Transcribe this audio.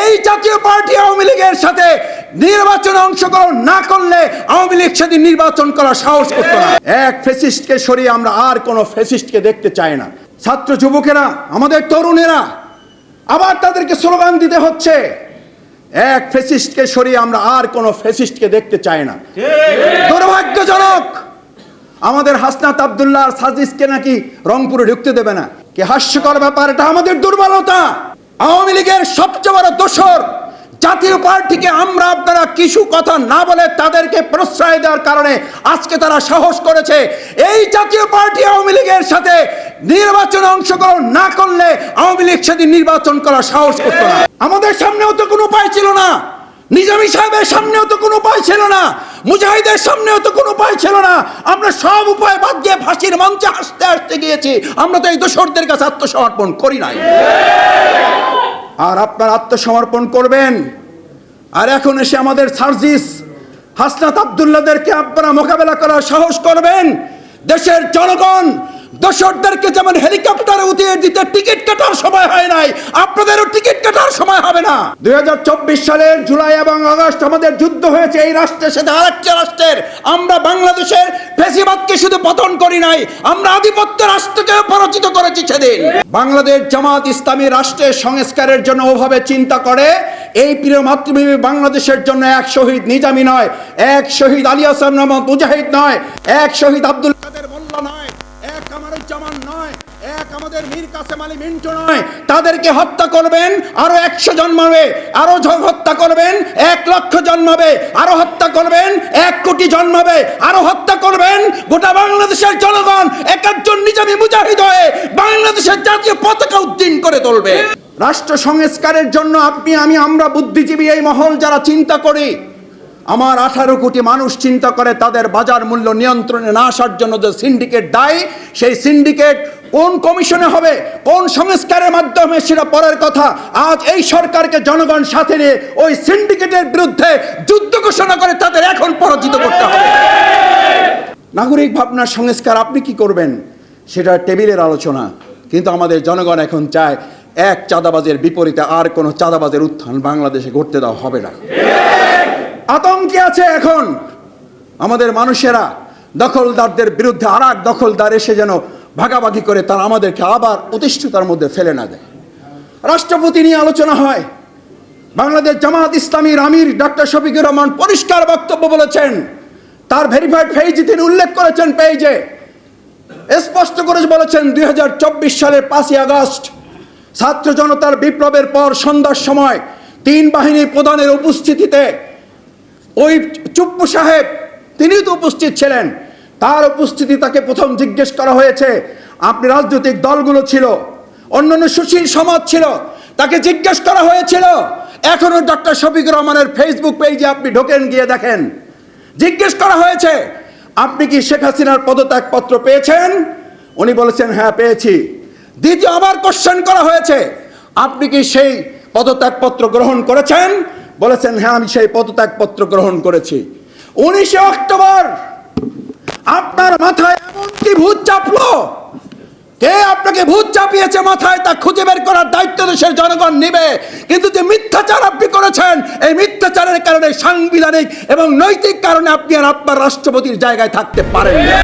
এই জাতীয় পার্টি আওয়ামী লীগের সাথে নির্বাচনে অংশগ্রহণ না করলে আওয়ামী লীগ সেদিন নির্বাচন করার সাহস করতো না। এক ফেসিস্টকে সরিয়ে আমরা আর কোনো ফেসিস্টকে দেখতে চাই না। ছাত্র যুবকেরা আমাদের তরুণেরা আবার তাদেরকে স্লোগান দিতে হচ্ছে। এক ফেসিস্টকে সরিয়ে আমরা আর কোনো ফেসিস্টকে দেখতে চাই না। দুর্ভাগ্যজনক আমাদের হাসনাত আবদুল্লাহ আর সাজিদকে নাকি রংপুরে ঢুকতে দেবে না। কি হাস্যকর ব্যাপার এটা আমাদের দুর্বলতা। আওয়ামী লীগের সবচেয়ে বড় দোষর জাতীয় পার্টিকে আমরা আপনারা কিছু কথা না বলে তাদেরকে প্রশ্রয় দেওয়ার কারণে আজকে তারা সাহস করেছে। এই জাতীয় পার্টি আওয়ামী লীগের সাথে নির্বাচনে অংশগ্রহণ না করলে আওয়ামী লীগ সেদিন নির্বাচন করার সাহস করতো না। আমাদের সামনেও তো কোনো উপায় ছিল না। নিজামী সাহেবের সামনেও তো কোনো উপায় ছিল না। মুজাহিদের সামনেও তো কোনো উপায় ছিল না। আমরা সব উপায় বাদ দিয়ে ফাঁসির মঞ্চে হাসতে হাসতে গিয়েছি। আমরা তো এই দোসরদের কাছে আত্মসমর্পণ করি নাই। আর আপনার আত্মসমর্পণ করবেন। আর এখন এসে আমাদের সার্জিস হাসনাত আবদুল্লাদেরকে আপনারা মোকাবেলা করার সাহস করবেন। দেশের জনগণ দোসরদেরকে যেমন হেলিকপ্টারে উঠিয়ে দিতে টিকিট কাটার সময় হয় নাই, আপনাদেরও টিকিট কাটার সময় হবে না। দুই সালের জুলাই এবং আগস্ট আমাদের যুদ্ধ হয়েছে এই রাষ্ট্রের সাথে আরেকটা রাষ্ট্রের। আমরা বাংলাদেশের ফেসিবাদকে শুধু পতন করি নাই, আমরা আধিপত্য রাষ্ট্রকে পরাজিত করেছি সেদিন। বাংলাদেশ জামাত ইসলামী রাষ্ট্রের সংস্কারের জন্য ওভাবে চিন্তা করে, এই প্রিয় মাতৃভূমি বাংলাদেশের জন্য এক শহীদ নিজামী নয়, এক শহীদ আলী আসাম মুজাহিদ নয়, এক শহীদ আব্দুল কাদের মোল্লা নয় এক কামারুজ্জামান নয় এক আমাদের মীর কাসেম আলী মিন্টু নয়। তাদেরকে হত্যা করবেন, আরও একশো জন্মাবে আরও হত্যা করবেন, এক লক্ষ জন্মাবে আরও হত্যা করবেন, এক কোটি জন্মাবে আরও হত্যা করবেন। গোটা বাংলাদেশের জনগণ এক একজন নিজামী মুজাহিদ হয়ে বাংলাদেশের জাতীয় পতাকা উদ্দিন করে তুলবে। রাষ্ট্র সংস্কারের জন্য আপনি, আমি, আমরা বুদ্ধিজীবী এই মহল যারা চিন্তা করি, আমার আঠারো কোটি মানুষ চিন্তা করে তাদের বাজার মূল্য নিয়ন্ত্রণে না আসার জন্য যে সিন্ডিকেট দায়ী, সেই সিন্ডিকেট কোন কমিশনে হবে, কোন সংস্কারের মাধ্যমে সেটা পরের কথা, আজ এই সরকারকে জনগণ সাথে নিয়ে ওই সিন্ডিকেটের বিরুদ্ধে যুদ্ধ ঘোষণা করে তাদের এখন পরাজিত করতে হবে। নাগরিক ভাবনার সংস্কার আপনি কি করবেন, সেটা টেবিলের আলোচনা। কিন্তু আমাদের জনগণ এখন চায়, এক চাঁদাবাজের বিপরীতে আর কোনো চাঁদাবাজের উত্থান বাংলাদেশে ঘটতে দেওয়া হবে না। আতঙ্কে আছে এখন আমাদের মানুষেরা, দখলদারদের বিরুদ্ধে আর এক দখলদার এসে যেন ভাগাভাগি করে তারা আমাদেরকে আবার প্রতিষ্ঠিতার মধ্যে ফেলে না দেয়। রাষ্ট্রপতি নিয়ে আলোচনা হয়। বাংলাদেশ জামাত ইসলামীর আমির ডক্টর শফিকুর রহমান পরিষ্কার বক্তব্য বলেছেন। তার ভেরিফাইড পেজে তিনি উল্লেখ করেছেন পেজে স্পষ্ট করে বলেছেন, দুই হাজার চব্বিশ সালের পাঁচই আগস্ট ছাত্র জনতার বিপ্লবের পর সন্ধ্যার সময় তিন বাহিনী প্রধানের উপস্থিতিতে ওই চুপ্পু সাহেব তিনি তো উপস্থিত ছিলেন। তার উপস্থিতি তাকে প্রথম জিজ্ঞেস করা হয়েছে। আপনি রাজনৈতিক দলগুলো ছিল, অন্যান্য সুশীল সমাজ ছিল, তাকে জিজ্ঞেস করা হয়েছিল। এখনও ডক্টর শফিকুর রহমানের ফেসবুক পেজে আপনি ঢোকেন, গিয়ে দেখেন। জিজ্ঞেস করা হয়েছে, আপনি কি শেখ হাসিনার পদত্যাগপত্র পেয়েছেন? উনি বলেছেন হ্যাঁ পেয়েছি। দ্বিতীয় আবার কোশ্চেন করা হয়েছে, আপনি কি সেই পদত্যাগপত্র গ্রহণ করেছেন? বলেছেন হ্যাঁ আমি সেই পদত্যাগপত্র গ্রহণ করেছি। উনিশে অক্টোবর আপনার মাথায় এমন কি ভূত চাপলো? কে আপনাকে ভূত চাপিয়েছে মাথায়? তা খুঁজে বের করার দায়িত্ব দেশের জনগণ নিবে। কিন্তু যে মিথ্যাচার আপনি করেছেন, এই মিথ্যাচারের কারণে সাংবিধানিক এবং নৈতিক কারণে আপনি আর আপনার রাষ্ট্রপতির জায়গায় থাকতে পারেন না।